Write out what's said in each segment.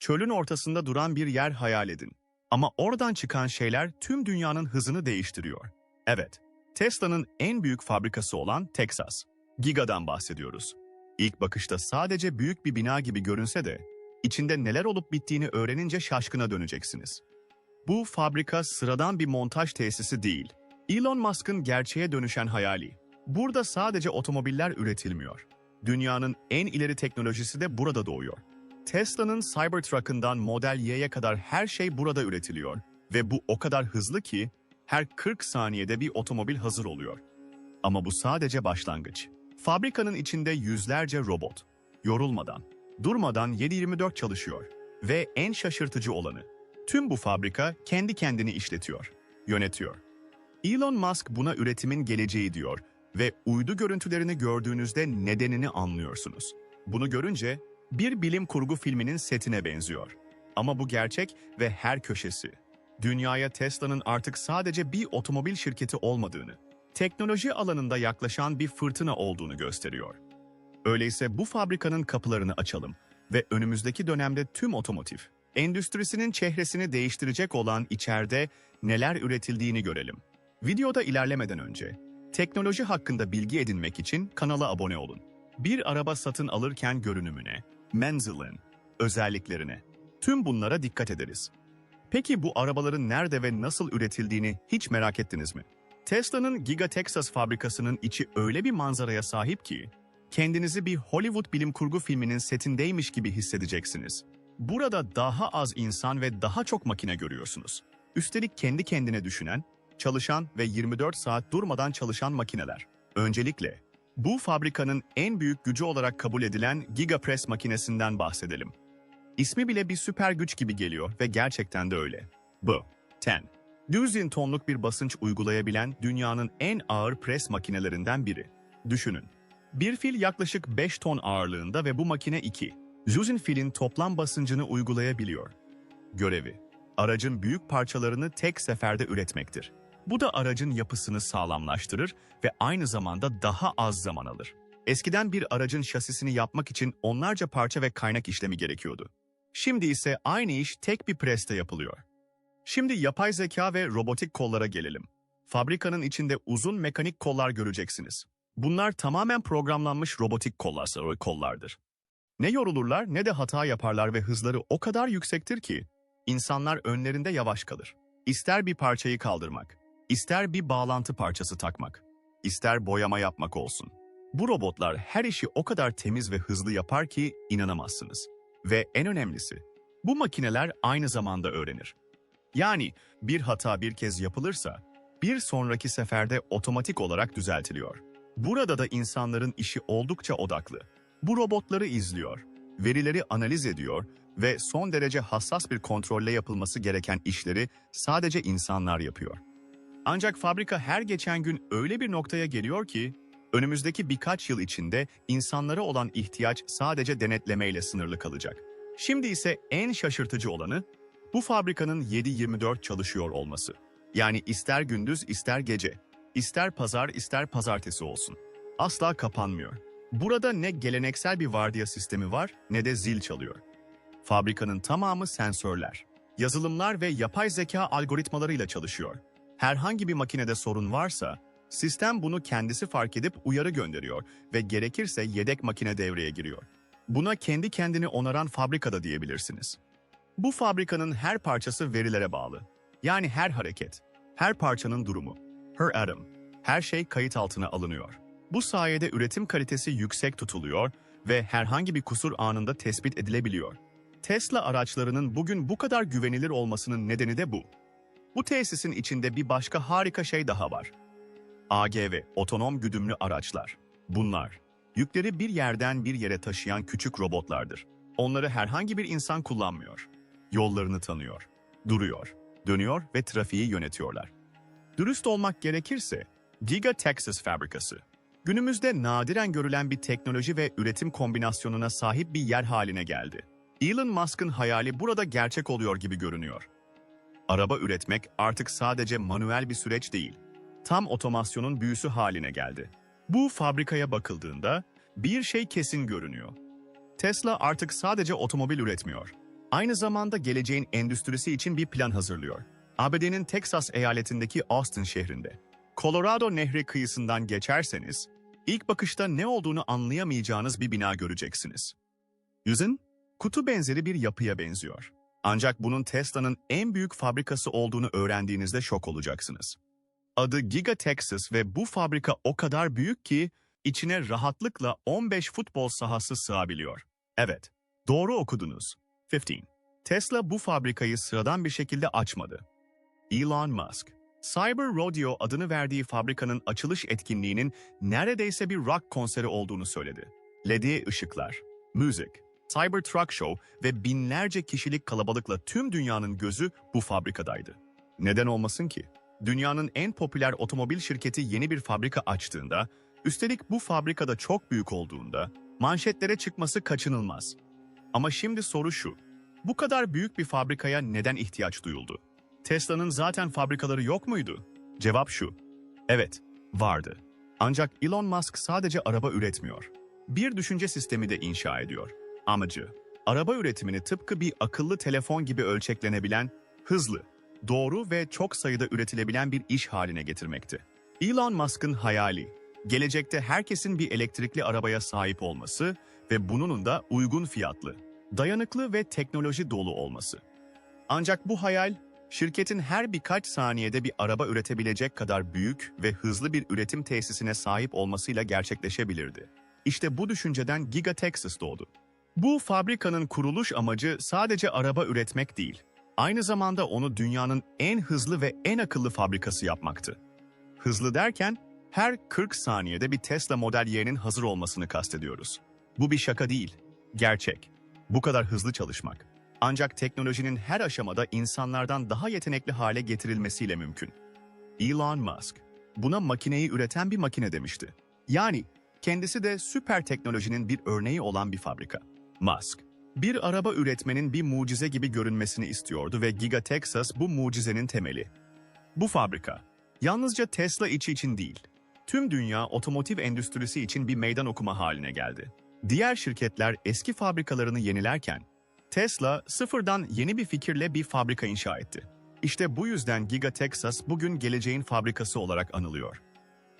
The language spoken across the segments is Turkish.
Çölün ortasında duran bir yer hayal edin. Ama oradan çıkan şeyler tüm dünyanın hızını değiştiriyor. Evet, Tesla'nın en büyük fabrikası olan Texas. Giga'dan bahsediyoruz. İlk bakışta sadece büyük bir bina gibi görünse de, içinde neler olup bittiğini öğrenince şaşkına döneceksiniz. Bu fabrika sıradan bir montaj tesisi değil. Elon Musk'ın gerçeğe dönüşen hayali. Burada sadece otomobiller üretilmiyor. Dünyanın en ileri teknolojisi de burada doğuyor. Tesla'nın Cybertruck'ından Model Y'ye kadar her şey burada üretiliyor ve bu o kadar hızlı ki her 40 saniyede bir otomobil hazır oluyor. Ama bu sadece başlangıç. Fabrikanın içinde yüzlerce robot, yorulmadan, durmadan 7-24 çalışıyor ve en şaşırtıcı olanı, tüm bu fabrika kendi kendini işletiyor, yönetiyor. Elon Musk buna üretimin geleceği diyor ve uydu görüntülerini gördüğünüzde nedenini anlıyorsunuz. Bunu görünce bir bilim kurgu filminin setine benziyor. Ama bu gerçek ve her köşesi. Dünyaya Tesla'nın artık sadece bir otomobil şirketi olmadığını, teknoloji alanında yaklaşan bir fırtına olduğunu gösteriyor. Öyleyse bu fabrikanın kapılarını açalım ve önümüzdeki dönemde tüm otomotiv, endüstrisinin çehresini değiştirecek olan içeride neler üretildiğini görelim. Videoda ilerlemeden önce, teknoloji hakkında bilgi edinmek için kanala abone olun. Bir araba satın alırken görünümüne, menzilin, özelliklerine, tüm bunlara dikkat ederiz. Peki bu arabaların nerede ve nasıl üretildiğini hiç merak ettiniz mi? Tesla'nın Giga Texas fabrikasının içi öyle bir manzaraya sahip ki, kendinizi bir Hollywood bilim kurgu filminin setindeymiş gibi hissedeceksiniz. Burada daha az insan ve daha çok makine görüyorsunuz. Üstelik kendi kendine düşünen, çalışan ve 24 saat durmadan çalışan makineler. Öncelikle, bu fabrikanın en büyük gücü olarak kabul edilen Gigapress makinesinden bahsedelim. İsmi bile bir süper güç gibi geliyor ve gerçekten de öyle. Bu, 10. 100 tonluk bir basınç uygulayabilen dünyanın en ağır pres makinelerinden biri. Düşünün. Bir fil yaklaşık 5 ton ağırlığında ve bu makine 2. Zuzin filin toplam basıncını uygulayabiliyor. Görevi, aracın büyük parçalarını tek seferde üretmektir. Bu da aracın yapısını sağlamlaştırır ve aynı zamanda daha az zaman alır. Eskiden bir aracın şasisini yapmak için onlarca parça ve kaynak işlemi gerekiyordu. Şimdi ise aynı iş tek bir preste yapılıyor. Şimdi yapay zeka ve robotik kollara gelelim. Fabrikanın içinde uzun mekanik kollar göreceksiniz. Bunlar tamamen programlanmış robotik kollar, kollardır. Ne yorulurlar ne de hata yaparlar ve hızları o kadar yüksektir ki insanlar önlerinde yavaş kalır. İster bir parçayı kaldırmak, ister bir bağlantı parçası takmak, ister boyama yapmak olsun. Bu robotlar her işi o kadar temiz ve hızlı yapar ki inanamazsınız. Ve en önemlisi, bu makineler aynı zamanda öğrenir. Yani bir hata bir kez yapılırsa, bir sonraki seferde otomatik olarak düzeltiliyor. Burada da insanların işi oldukça odaklı. Bu robotları izliyor, verileri analiz ediyor ve son derece hassas bir kontrolle yapılması gereken işleri sadece insanlar yapıyor. Ancak fabrika her geçen gün öyle bir noktaya geliyor ki, önümüzdeki birkaç yıl içinde insanlara olan ihtiyaç sadece denetlemeyle sınırlı kalacak. Şimdi ise en şaşırtıcı olanı, bu fabrikanın 7-24 çalışıyor olması. Yani ister gündüz ister gece, ister pazar ister pazartesi olsun. Asla kapanmıyor. Burada ne geleneksel bir vardiya sistemi var ne de zil çalıyor. Fabrikanın tamamı sensörler, yazılımlar ve yapay zeka algoritmalarıyla çalışıyor. Herhangi bir makinede sorun varsa, sistem bunu kendisi fark edip uyarı gönderiyor ve gerekirse yedek makine devreye giriyor. Buna kendi kendini onaran fabrikada diyebilirsiniz. Bu fabrikanın her parçası verilere bağlı. Yani her hareket, her parçanın durumu, her atom, her şey kayıt altına alınıyor. Bu sayede üretim kalitesi yüksek tutuluyor ve herhangi bir kusur anında tespit edilebiliyor. Tesla araçlarının bugün bu kadar güvenilir olmasının nedeni de bu. Bu tesisin içinde bir başka harika şey daha var. AGV, otonom güdümlü araçlar. Bunlar, yükleri bir yerden bir yere taşıyan küçük robotlardır. Onları herhangi bir insan kullanmıyor. Yollarını tanıyor, duruyor, dönüyor ve trafiği yönetiyorlar. Dürüst olmak gerekirse, Giga Texas fabrikası, günümüzde nadiren görülen bir teknoloji ve üretim kombinasyonuna sahip bir yer haline geldi. Elon Musk'ın hayali burada gerçek oluyor gibi görünüyor. Araba üretmek artık sadece manuel bir süreç değil, tam otomasyonun büyüsü haline geldi. Bu fabrikaya bakıldığında bir şey kesin görünüyor. Tesla artık sadece otomobil üretmiyor. Aynı zamanda geleceğin endüstrisi için bir plan hazırlıyor. ABD'nin Texas eyaletindeki Austin şehrinde. Colorado Nehri kıyısından geçerseniz, ilk bakışta ne olduğunu anlayamayacağınız bir bina göreceksiniz. Yüzün, kutu benzeri bir yapıya benziyor. Ancak bunun Tesla'nın en büyük fabrikası olduğunu öğrendiğinizde şok olacaksınız. Adı Giga Texas ve bu fabrika o kadar büyük ki içine rahatlıkla 15 futbol sahası sığabiliyor. Evet, doğru okudunuz. 15. Tesla bu fabrikayı sıradan bir şekilde açmadı. Elon Musk, Cyber Rodeo adını verdiği fabrikanın açılış etkinliğinin neredeyse bir rock konseri olduğunu söyledi. LED ışıklar, müzik, Cybertruck Show ve binlerce kişilik kalabalıkla tüm dünyanın gözü bu fabrikadaydı. Neden olmasın ki? Dünyanın en popüler otomobil şirketi yeni bir fabrika açtığında, üstelik bu fabrikada çok büyük olduğunda, manşetlere çıkması kaçınılmaz. Ama şimdi soru şu, bu kadar büyük bir fabrikaya neden ihtiyaç duyuldu? Tesla'nın zaten fabrikaları yok muydu? Cevap şu, evet, vardı. Ancak Elon Musk sadece araba üretmiyor. Bir düşünce sistemi de inşa ediyor. Amacı, araba üretimini tıpkı bir akıllı telefon gibi ölçeklenebilen, hızlı, doğru ve çok sayıda üretilebilen bir iş haline getirmekti. Elon Musk'ın hayali, gelecekte herkesin bir elektrikli arabaya sahip olması ve bunun da uygun fiyatlı, dayanıklı ve teknoloji dolu olması. Ancak bu hayal, şirketin her birkaç saniyede bir araba üretebilecek kadar büyük ve hızlı bir üretim tesisine sahip olmasıyla gerçekleşebilirdi. İşte bu düşünceden Giga Texas doğdu. Bu fabrikanın kuruluş amacı sadece araba üretmek değil, aynı zamanda onu dünyanın en hızlı ve en akıllı fabrikası yapmaktı. Hızlı derken, her 40 saniyede bir Tesla Model Y'nin hazır olmasını kastediyoruz. Bu bir şaka değil, gerçek. Bu kadar hızlı çalışmak. Ancak teknolojinin her aşamada insanlardan daha yetenekli hale getirilmesiyle mümkün. Elon Musk, buna makineyi üreten bir makine demişti. Yani kendisi de süper teknolojinin bir örneği olan bir fabrika. Musk, bir araba üretmenin bir mucize gibi görünmesini istiyordu ve Giga Texas bu mucizenin temeli. Bu fabrika, yalnızca Tesla içi için değil, tüm dünya otomotiv endüstrisi için bir meydan okuma haline geldi. Diğer şirketler eski fabrikalarını yenilerken, Tesla sıfırdan yeni bir fikirle bir fabrika inşa etti. İşte bu yüzden Giga Texas bugün geleceğin fabrikası olarak anılıyor.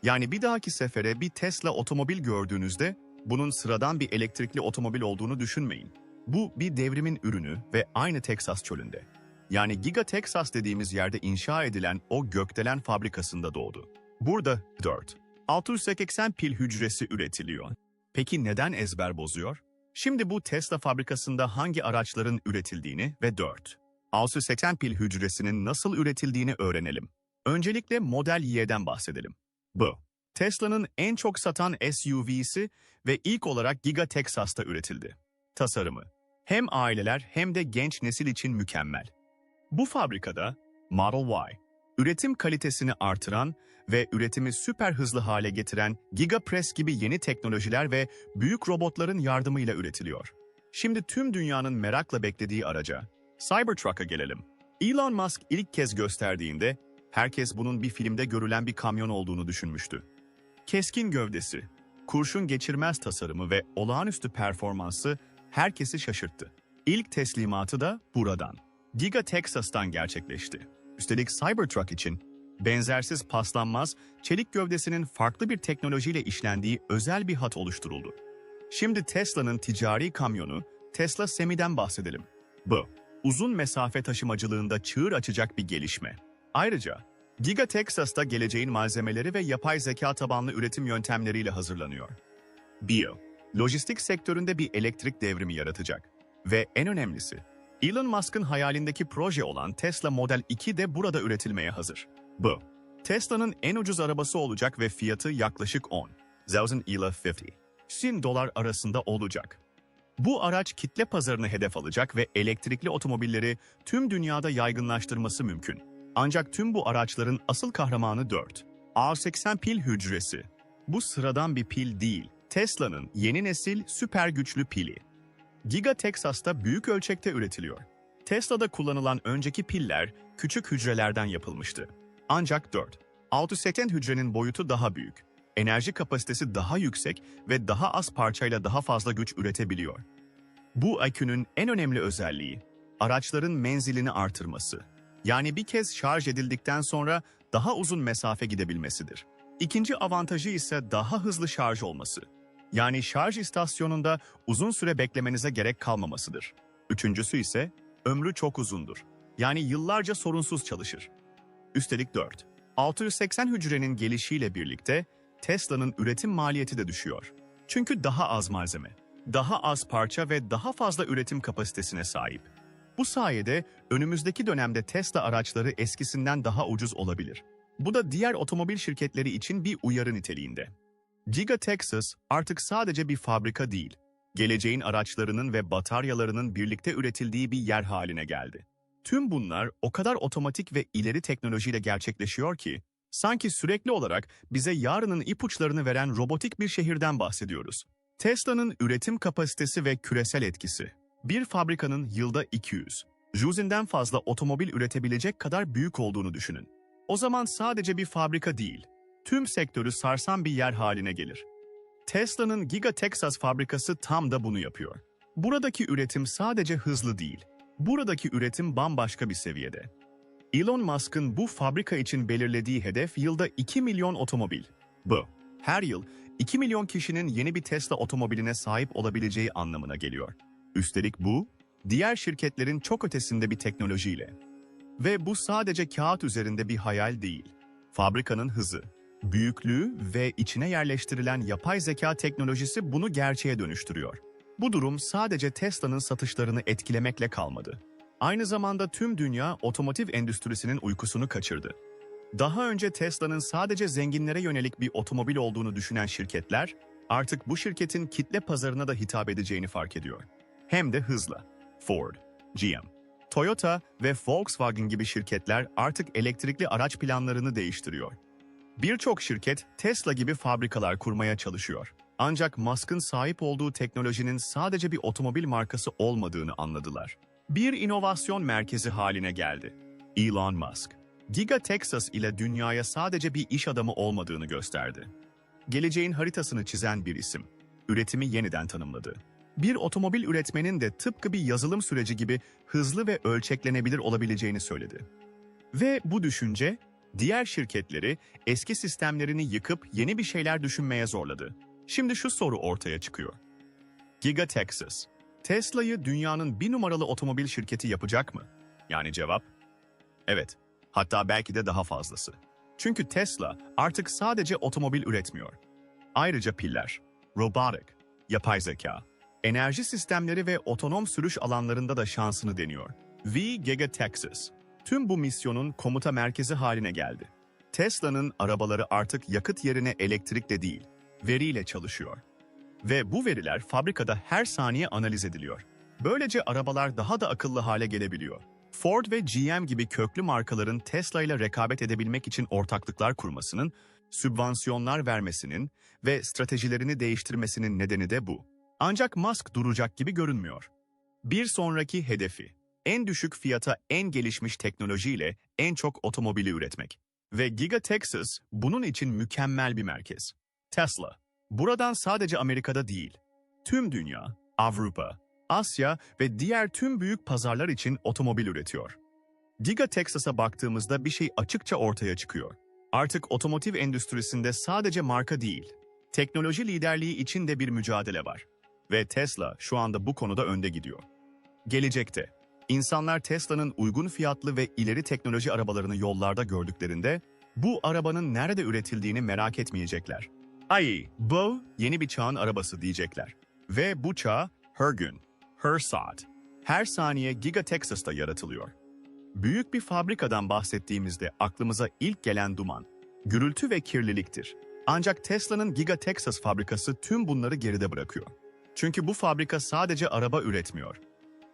Yani bir dahaki sefere bir Tesla otomobil gördüğünüzde bunun sıradan bir elektrikli otomobil olduğunu düşünmeyin. Bu bir devrimin ürünü ve aynı Texas çölünde. Yani Giga Texas dediğimiz yerde inşa edilen o gökdelen fabrikasında doğdu. Burada 4. 680 pil hücresi üretiliyor. Peki neden ezber bozuyor? Şimdi bu Tesla fabrikasında hangi araçların üretildiğini ve 4. 680 pil hücresinin nasıl üretildiğini öğrenelim. Öncelikle Model Y'den bahsedelim. Bu, Tesla'nın en çok satan SUV'si ve ilk olarak Giga Texas'ta üretildi. Tasarımı, hem aileler hem de genç nesil için mükemmel. Bu fabrikada Model Y, üretim kalitesini artıran ve üretimi süper hızlı hale getiren GigaPress gibi yeni teknolojiler ve büyük robotların yardımıyla üretiliyor. Şimdi tüm dünyanın merakla beklediği araca, Cybertruck'a gelelim. Elon Musk ilk kez gösterdiğinde herkes bunun bir filmde görülen bir kamyon olduğunu düşünmüştü. Keskin gövdesi, kurşun geçirmez tasarımı ve olağanüstü performansı herkesi şaşırttı. İlk teslimatı da buradan, Giga Texas'tan gerçekleşti. Üstelik Cybertruck için benzersiz paslanmaz, çelik gövdesinin farklı bir teknolojiyle işlendiği özel bir hat oluşturuldu. Şimdi Tesla'nın ticari kamyonu Tesla Semi'den bahsedelim. Bu, uzun mesafe taşımacılığında çığır açacak bir gelişme. Ayrıca Giga Texas'ta geleceğin malzemeleri ve yapay zeka tabanlı üretim yöntemleriyle hazırlanıyor. Bio, lojistik sektöründe bir elektrik devrimi yaratacak. Ve en önemlisi, Elon Musk'ın hayalindeki proje olan Tesla Model 2 de burada üretilmeye hazır. Bu, Tesla'nın en ucuz arabası olacak ve fiyatı yaklaşık 10, 1000 ila 50, 1000 dolar arasında olacak. Bu araç kitle pazarını hedef alacak ve elektrikli otomobilleri tüm dünyada yaygınlaştırması mümkün. Ancak tüm bu araçların asıl kahramanı 4. A80 pil hücresi. Bu sıradan bir pil değil. Tesla'nın yeni nesil süper güçlü pili. Giga Texas'ta büyük ölçekte üretiliyor. Tesla'da kullanılan önceki piller küçük hücrelerden yapılmıştı. Ancak 4. 680 hücrenin boyutu daha büyük. Enerji kapasitesi daha yüksek ve daha az parçayla daha fazla güç üretebiliyor. Bu akünün en önemli özelliği, araçların menzilini artırması. Yani bir kez şarj edildikten sonra daha uzun mesafe gidebilmesidir. İkinci avantajı ise daha hızlı şarj olması. Yani şarj istasyonunda uzun süre beklemenize gerek kalmamasıdır. Üçüncüsü ise ömrü çok uzundur. Yani yıllarca sorunsuz çalışır. Üstelik 4. 680 hücrenin gelişiyle birlikte Tesla'nın üretim maliyeti de düşüyor. Çünkü daha az malzeme, daha az parça ve daha fazla üretim kapasitesine sahip. Bu sayede önümüzdeki dönemde Tesla araçları eskisinden daha ucuz olabilir. Bu da diğer otomobil şirketleri için bir uyarı niteliğinde. Giga Texas artık sadece bir fabrika değil, geleceğin araçlarının ve bataryalarının birlikte üretildiği bir yer haline geldi. Tüm bunlar o kadar otomatik ve ileri teknolojiyle gerçekleşiyor ki, sanki sürekli olarak bize yarının ipuçlarını veren robotik bir şehirden bahsediyoruz. Tesla'nın üretim kapasitesi ve küresel etkisi. Bir fabrikanın yılda 200, Juzin'den fazla otomobil üretebilecek kadar büyük olduğunu düşünün. O zaman sadece bir fabrika değil, tüm sektörü sarsan bir yer haline gelir. Tesla'nın Giga Texas fabrikası tam da bunu yapıyor. Buradaki üretim sadece hızlı değil, buradaki üretim bambaşka bir seviyede. Elon Musk'ın bu fabrika için belirlediği hedef yılda 2 milyon otomobil. Bu, her yıl 2 milyon kişinin yeni bir Tesla otomobiline sahip olabileceği anlamına geliyor. Üstelik bu, diğer şirketlerin çok ötesinde bir teknolojiyle. Ve bu sadece kağıt üzerinde bir hayal değil. Fabrikanın hızı, büyüklüğü ve içine yerleştirilen yapay zeka teknolojisi bunu gerçeğe dönüştürüyor. Bu durum sadece Tesla'nın satışlarını etkilemekle kalmadı. Aynı zamanda tüm dünya otomotiv endüstrisinin uykusunu kaçırdı. Daha önce Tesla'nın sadece zenginlere yönelik bir otomobil olduğunu düşünen şirketler, artık bu şirketin kitle pazarına da hitap edeceğini fark ediyor. Hem de hızla. Ford, GM, Toyota ve Volkswagen gibi şirketler artık elektrikli araç planlarını değiştiriyor. Birçok şirket Tesla gibi fabrikalar kurmaya çalışıyor. Ancak Musk'ın sahip olduğu teknolojinin sadece bir otomobil markası olmadığını anladılar. Bir inovasyon merkezi haline geldi. Elon Musk, Giga Texas ile dünyaya sadece bir iş adamı olmadığını gösterdi. Geleceğin haritasını çizen bir isim, üretimi yeniden tanımladı. Bir otomobil üretmenin de tıpkı bir yazılım süreci gibi hızlı ve ölçeklenebilir olabileceğini söyledi. Ve bu düşünce, diğer şirketleri eski sistemlerini yıkıp yeni bir şeyler düşünmeye zorladı. Şimdi şu soru ortaya çıkıyor. Giga Texas, Tesla'yı dünyanın bir numaralı otomobil şirketi yapacak mı? Yani cevap, evet. Hatta belki de daha fazlası. Çünkü Tesla artık sadece otomobil üretmiyor. Ayrıca piller, robotik, yapay zeka, enerji sistemleri ve otonom sürüş alanlarında da şansını deniyor. V Giga Texas, tüm bu misyonun komuta merkezi haline geldi. Tesla'nın arabaları artık yakıt yerine elektrikle değil, veriyle çalışıyor. Ve bu veriler fabrikada her saniye analiz ediliyor. Böylece arabalar daha da akıllı hale gelebiliyor. Ford ve GM gibi köklü markaların Tesla ile rekabet edebilmek için ortaklıklar kurmasının, sübvansiyonlar vermesinin ve stratejilerini değiştirmesinin nedeni de bu. Ancak Musk duracak gibi görünmüyor. Bir sonraki hedefi, en düşük fiyata en gelişmiş teknolojiyle en çok otomobili üretmek. Ve Giga Texas bunun için mükemmel bir merkez. Tesla, buradan sadece Amerika'da değil, tüm dünya, Avrupa, Asya ve diğer tüm büyük pazarlar için otomobil üretiyor. Giga Texas'a baktığımızda bir şey açıkça ortaya çıkıyor. Artık otomotiv endüstrisinde sadece marka değil, teknoloji liderliği için de bir mücadele var. Ve Tesla şu anda bu konuda önde gidiyor. Gelecekte, insanlar Tesla'nın uygun fiyatlı ve ileri teknoloji arabalarını yollarda gördüklerinde, bu arabanın nerede üretildiğini merak etmeyecekler. Ay, bu yeni bir çağın arabası diyecekler. Ve bu çağ her gün, her saat, her saniye Giga Texas'ta yaratılıyor. Büyük bir fabrikadan bahsettiğimizde aklımıza ilk gelen duman, gürültü ve kirliliktir. Ancak Tesla'nın Giga Texas fabrikası tüm bunları geride bırakıyor. Çünkü bu fabrika sadece araba üretmiyor.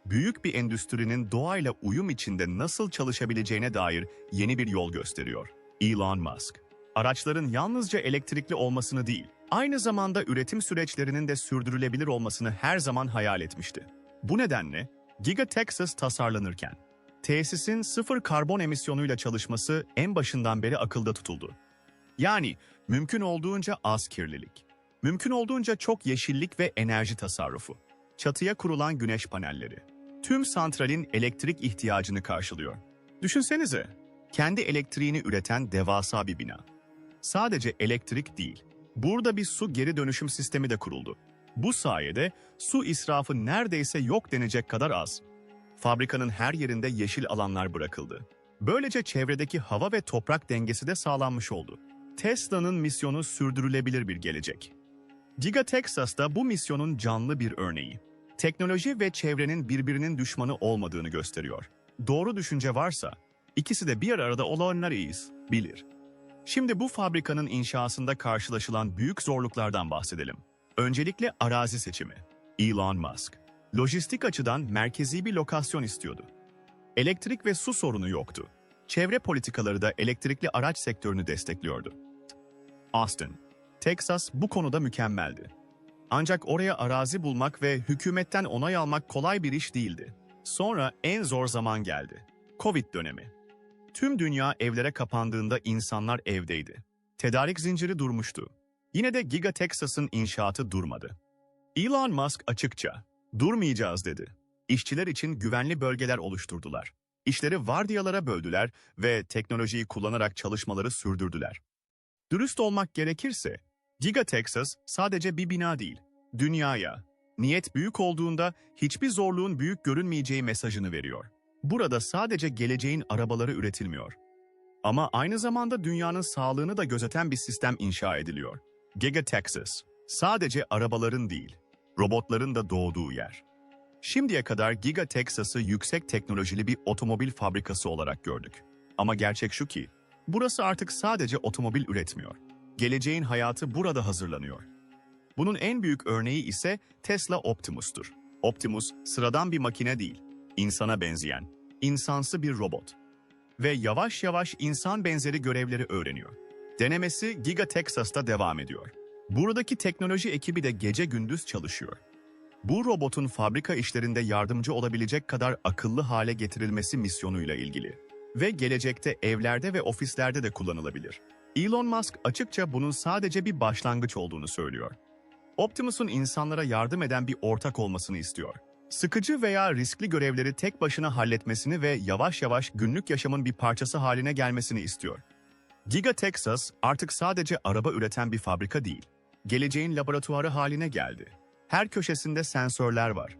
Büyük bir endüstrinin doğayla uyum içinde nasıl çalışabileceğine dair yeni bir yol gösteriyor. Elon Musk, araçların yalnızca elektrikli olmasını değil, aynı zamanda üretim süreçlerinin de sürdürülebilir olmasını her zaman hayal etmişti. Bu nedenle Giga Texas tasarlanırken, tesisin sıfır karbon emisyonuyla çalışması en başından beri akılda tutuldu. Yani mümkün olduğunca az kirlilik, mümkün olduğunca çok yeşillik ve enerji tasarrufu, çatıya kurulan güneş panelleri. tüm santralin elektrik ihtiyacını karşılıyor. Düşünsenize, kendi elektriğini üreten devasa bir bina. Sadece elektrik değil, burada bir su geri dönüşüm sistemi de kuruldu. Bu sayede su israfı neredeyse yok denecek kadar az. Fabrikanın her yerinde yeşil alanlar bırakıldı. Böylece çevredeki hava ve toprak dengesi de sağlanmış oldu. Tesla'nın misyonu sürdürülebilir bir gelecek. Giga Texas da bu misyonun canlı bir örneği. Teknoloji ve çevrenin birbirinin düşmanı olmadığını gösteriyor. Doğru düşünce varsa, ikisi de bir arada olanlarıyız, bilir. Şimdi bu fabrikanın inşasında karşılaşılan büyük zorluklardan bahsedelim. Öncelikle arazi seçimi. Elon Musk, lojistik açıdan merkezi bir lokasyon istiyordu. Elektrik ve su sorunu yoktu. Çevre politikaları da elektrikli araç sektörünü destekliyordu. Austin, Texas bu konuda mükemmeldi. Ancak oraya arazi bulmak ve hükümetten onay almak kolay bir iş değildi. Sonra en zor zaman geldi. Covid dönemi. Tüm dünya evlere kapandığında insanlar evdeydi. Tedarik zinciri durmuştu. Yine de Giga Texas'ın inşaatı durmadı. Elon Musk açıkça, durmayacağız dedi. İşçiler için güvenli bölgeler oluşturdular. İşleri vardiyalara böldüler ve teknolojiyi kullanarak çalışmaları sürdürdüler. Dürüst olmak gerekirse, Giga Texas sadece bir bina değil, dünyaya, niyet büyük olduğunda hiçbir zorluğun büyük görünmeyeceği mesajını veriyor. Burada sadece geleceğin arabaları üretilmiyor. Ama aynı zamanda dünyanın sağlığını da gözeten bir sistem inşa ediliyor. Giga Texas, sadece arabaların değil, robotların da doğduğu yer. Şimdiye kadar Giga Texas'ı yüksek teknolojili bir otomobil fabrikası olarak gördük. Ama gerçek şu ki, burası artık sadece otomobil üretmiyor. Geleceğin hayatı burada hazırlanıyor. Bunun en büyük örneği ise Tesla Optimus'tur. Optimus sıradan bir makine değil, insana benzeyen, insansı bir robot. Ve yavaş yavaş insan benzeri görevleri öğreniyor. Denemesi Giga Texas'ta devam ediyor. Buradaki teknoloji ekibi de gece gündüz çalışıyor. Bu robotun fabrika işlerinde yardımcı olabilecek kadar akıllı hale getirilmesi misyonuyla ilgili. Ve gelecekte evlerde ve ofislerde de kullanılabilir. Elon Musk açıkça bunun sadece bir başlangıç olduğunu söylüyor. Optimus'un insanlara yardım eden bir ortak olmasını istiyor. Sıkıcı veya riskli görevleri tek başına halletmesini ve yavaş yavaş günlük yaşamın bir parçası haline gelmesini istiyor. Giga Texas artık sadece araba üreten bir fabrika değil, geleceğin laboratuvarı haline geldi. Her köşesinde sensörler var.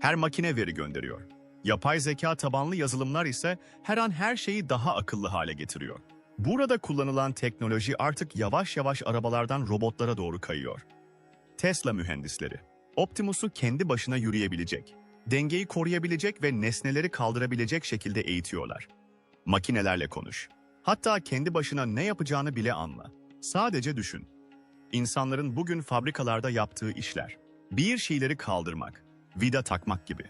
Her makine veri gönderiyor. Yapay zeka tabanlı yazılımlar ise her an her şeyi daha akıllı hale getiriyor. Burada kullanılan teknoloji artık yavaş yavaş arabalardan robotlara doğru kayıyor. Tesla mühendisleri, Optimus'u kendi başına yürüyebilecek, dengeyi koruyabilecek ve nesneleri kaldırabilecek şekilde eğitiyorlar. Makinelerle konuş. Hatta kendi başına ne yapacağını bile anla. Sadece düşün. İnsanların bugün fabrikalarda yaptığı işler. Bir şeyleri kaldırmak, vida takmak gibi.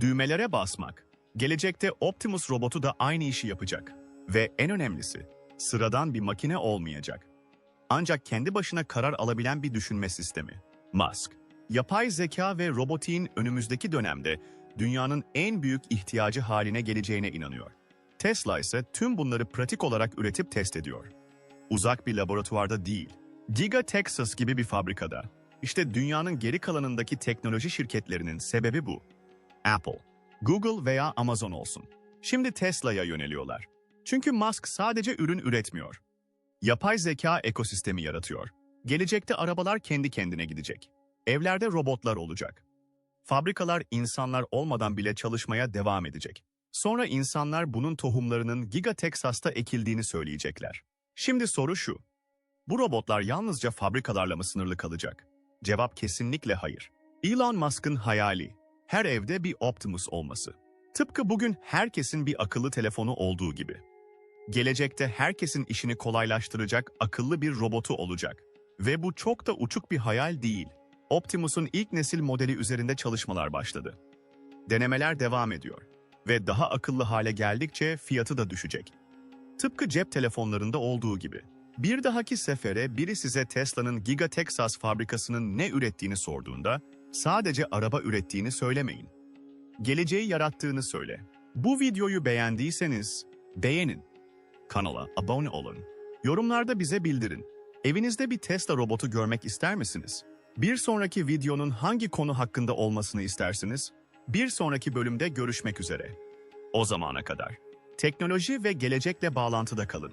Düğmelere basmak. Gelecekte Optimus robotu da aynı işi yapacak. Ve en önemlisi, sıradan bir makine olmayacak. Ancak kendi başına karar alabilen bir düşünme sistemi. Musk, yapay zeka ve robotiğin önümüzdeki dönemde dünyanın en büyük ihtiyacı haline geleceğine inanıyor. Tesla ise tüm bunları pratik olarak üretip test ediyor. Uzak bir laboratuvarda değil, Giga Texas gibi bir fabrikada. İşte dünyanın geri kalanındaki teknoloji şirketlerinin sebebi bu. Apple, Google veya Amazon olsun. Şimdi Tesla'ya yöneliyorlar. Çünkü Musk sadece ürün üretmiyor. Yapay zeka ekosistemi yaratıyor. Gelecekte arabalar kendi kendine gidecek. Evlerde robotlar olacak. Fabrikalar insanlar olmadan bile çalışmaya devam edecek. Sonra insanlar bunun tohumlarının Giga Texas'ta ekildiğini söyleyecekler. Şimdi soru şu. Bu robotlar yalnızca fabrikalarla mı sınırlı kalacak? Cevap kesinlikle hayır. Elon Musk'ın hayali, her evde bir Optimus olması. Tıpkı bugün herkesin bir akıllı telefonu olduğu gibi. Gelecekte herkesin işini kolaylaştıracak akıllı bir robotu olacak. Ve bu çok da uçuk bir hayal değil. Optimus'un ilk nesil modeli üzerinde çalışmalar başladı. Denemeler devam ediyor ve daha akıllı hale geldikçe fiyatı da düşecek. Tıpkı cep telefonlarında olduğu gibi. Bir dahaki sefere biri size Tesla'nın Giga Texas fabrikasının ne ürettiğini sorduğunda sadece araba ürettiğini söylemeyin. Geleceği yarattığını söyle. Bu videoyu beğendiyseniz beğenin. Kanala abone olun. Yorumlarda bize bildirin. Evinizde bir Tesla robotu görmek ister misiniz? Bir sonraki videonun hangi konu hakkında olmasını istersiniz? Bir sonraki bölümde görüşmek üzere. O zamana kadar teknoloji ve gelecekle bağlantıda kalın.